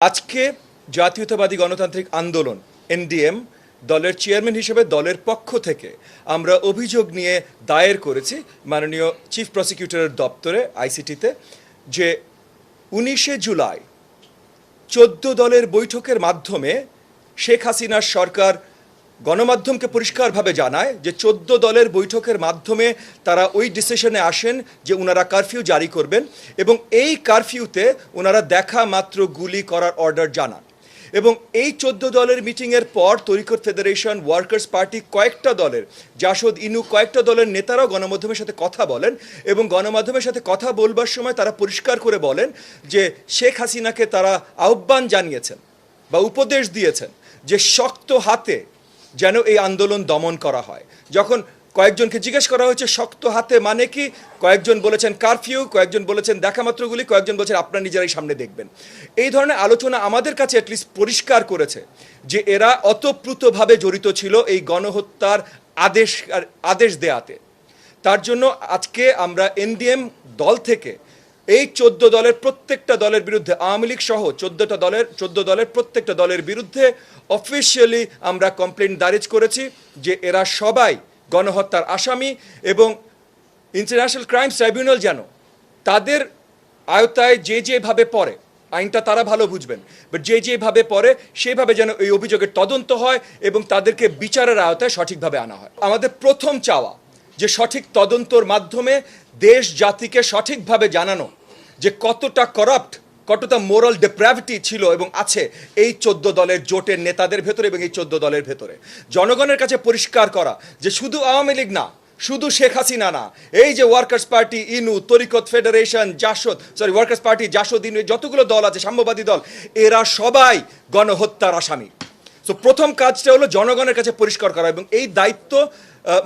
আজকে জাতীয়তাবাদী গণতান্ত্রিক আন্দোলন, এনডিএম, দলের চেয়ারম্যান হিসেবে দলের পক্ষ থেকে আমরা অভিযোগ নিয়ে দায়ের করেছি মাননীয় চিফ প্রসিকিউটরের দপ্তরে, আইসিটিতে, যে উনিশে জুলাই চোদ্দ দলের বৈঠকের মাধ্যমে শেখ হাসিনার সরকার গণমাধ্যমকে পরিষ্কারভাবে জানায় যে চোদ্দ দলের বৈঠকের মাধ্যমে তারা ওই ডিসিশনে আসেন যে ওনারা কারফিউ জারি করবেন এবং এই কারফিউতে ওনারা দেখা মাত্র গুলি করার অর্ডার জানান। এবং এই চোদ্দ দলের মিটিংয়ের পর তরিকত ফেডারেশন ওয়ার্কার্স পার্টি কয়েকটা দলের, জাসদ ইনু কয়েকটা দলের নেতারাও গণমাধ্যমের সাথে কথা বলেন এবং গণমাধ্যমের সাথে কথা বলবার সময় তারা পরিষ্কার করে বলেন যে শেখ হাসিনাকে তারা আহ্বান জানিয়েছেন বা উপদেশ দিয়েছেন যে শক্ত হাতে যেন এই আন্দোলন দমন করা হয়। যখন কয়েকজনকে জিজ্ঞেস করা হয়েছে, শক্ত হাতে মানে কি? কয়েকজন বলেছেন কারফিউ, কয়েকজন বলেছেন দেখা মাত্রগুলি কয়েকজন বলেছেন আপনারা নিজেরাই সামনে দেখবেন। এই ধরনের আলোচনা আমাদের কাছে অ্যাটলিস্ট পরিষ্কার করেছে যে এরা অতপ্রুতভাবে জড়িত ছিল এই গণহত্যার আদেশ আদেশ দেয়াতে। তার জন্য আজকে আমরা এনডিএম দল থেকে এই চোদ্দ দলের প্রত্যেকটা দলের বিরুদ্ধে, আওয়ামী লীগ সহ চোদ্দটা দলের, চোদ্দ দলের প্রত্যেকটা দলের বিরুদ্ধে অফিসিয়ালি আমরা কমপ্লেন দারিজ করেছি যে এরা সবাই গণহত্যার আসামি এবং ইন্টারন্যাশনাল ক্রাইমস ট্রাইব্যুনাল যেন তাদের আয়তায় যে যেভাবে পড়ে, আইনটা তারা ভালো বুঝবেন বাট যে যেভাবে পড়ে সেভাবে যেন এই অভিযোগের তদন্ত হয় এবং তাদেরকে বিচারের আয়তায় সঠিকভাবে আনা হয়। আমাদের প্রথম চাওয়া যে সঠিক তদন্তর মাধ্যমে দেশ জাতিকে সঠিকভাবে জানানো যে কতটা করাপ্ট কতটা মোরাল ডেপ্রাভিটি ছিল এবং আছে এই চোদ্দ দলের জোটের নেতাদের ভেতরে এবং এই চোদ্দ দলের ভেতরে। জনগণের কাছে পরিষ্কার করা যে শুধু আওয়ামী লীগ না, শুধু শেখ হাসিনা না, এই যে workers party Inu, Tariqat federation JASAD sorry workers party JASAD, Inu যতগুলো দল আছে, সাম্যবাদী দল, এরা সবাই গণহত্যার আসামি। সো প্রথম কাজটা হলো জনগণের কাছে পরিষ্কার করা এবং এই দায়িত্ব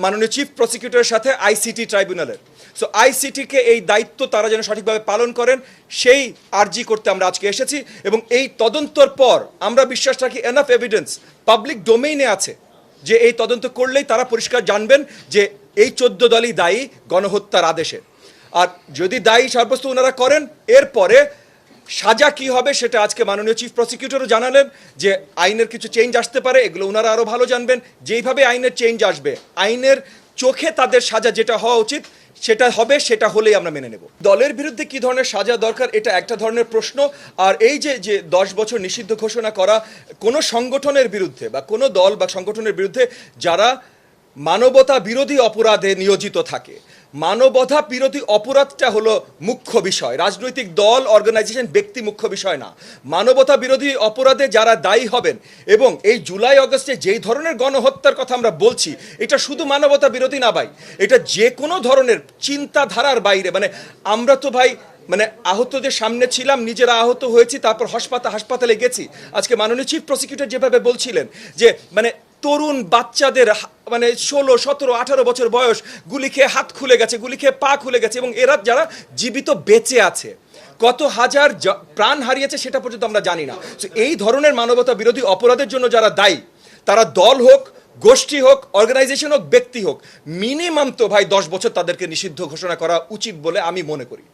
মাননীয় চিফ প্রসিকিউটরের সাথে আইসিটি ট্রাইব্যুনালের সো আইসিটিকে এই দায়িত্ব তারা যেন সঠিকভাবে পালন করেন, সেই আর্জি করতে আমরা আজকে এসেছি এবং এই তদন্তর পর আমরা বিশ্বাস রাখি এনাফ এভিডেন্স পাবলিক ডোমেইনে আছে যে এই তদন্ত করলেই তারা পরিষ্কার জানবেন যে এই চোদ্দ দলই দায়ী গণহত্যার আদেশে। আর যদি দায়ী সাব্যস্ত ওনারা করেন, এরপরে সাজা কি হবে সেটা আজকে মাননীয় চিফ প্রসিকিউটরও জানালেন যে আইনের কিছু চেঞ্জ আসতে পারে, এগুলো ওনারা আরও ভালো জানবেন। যেইভাবে আইনের চেঞ্জ আসবে, আইনের চোখে তাদের সাজা যেটা হওয়া উচিত সেটা হবে, সেটা হলেই আমরা মেনে নেব। দলের বিরুদ্ধে কি ধরনের সাজা দরকার, এটা একটা ধরনের প্রশ্ন। আর এই যে যে দশ বছর নিষিদ্ধ ঘোষণা করা, কোনো সংগঠনের বিরুদ্ধে বা কোনো দল বা সংগঠনের বিরুদ্ধে যারা মানবতা বিরোধী অপরাধে নিয়োজিত থাকে মানবতা বিরোধী অপরাধটা হলো মুখ্য বিষয়। রাজনৈতিক দল অর্গানাইজেশন ব্যক্তি মুখ্য বিষয় না। মানবতা বিরোধী অপরাধে যারা দায়ী হবেন এবং এই জুলাই, অগস্টে যেই ধরনের গণহত্যার কথা আমরা বলছি, এটা শুধু মানবতা বিরোধী না ভাই, এটা যে কোনো ধরনের চিন্তাধারার বাইরে। মানে আমরা তো ভাই মানে আহতদের সামনে ছিলাম, নিজেরা আহত হয়েছি, তারপর হাসপাতাল, হাসপাতালে গেছি। আজকে মাননীয় চিফ প্রসিকিউটর যেভাবে বলছিলেন যে মানে তরুণ বাচ্চাদের মানে ষোলো, সতেরো, আঠারো বছর বয়স গুলি খেয়ে হাত খুলে গেছে, গুলি খেয়ে পা খুলে গেছে এবং এরা যারা জীবিত বেঁচে আছে, কত হাজার প্রাণ হারিয়েছে সেটা পর্যন্ত আমরা জানি না। এই ধরনের মানবতা বিরোধী অপরাধের জন্য যারা দায়ী, তারা দল হোক, গোষ্ঠী হোক অর্গানাইজেশন হোক, ব্যক্তি হোক মিনিমাম তো ভাই দশ বছর তাদেরকে নিষিদ্ধ ঘোষণা করা উচিত বলে আমি মনে করি।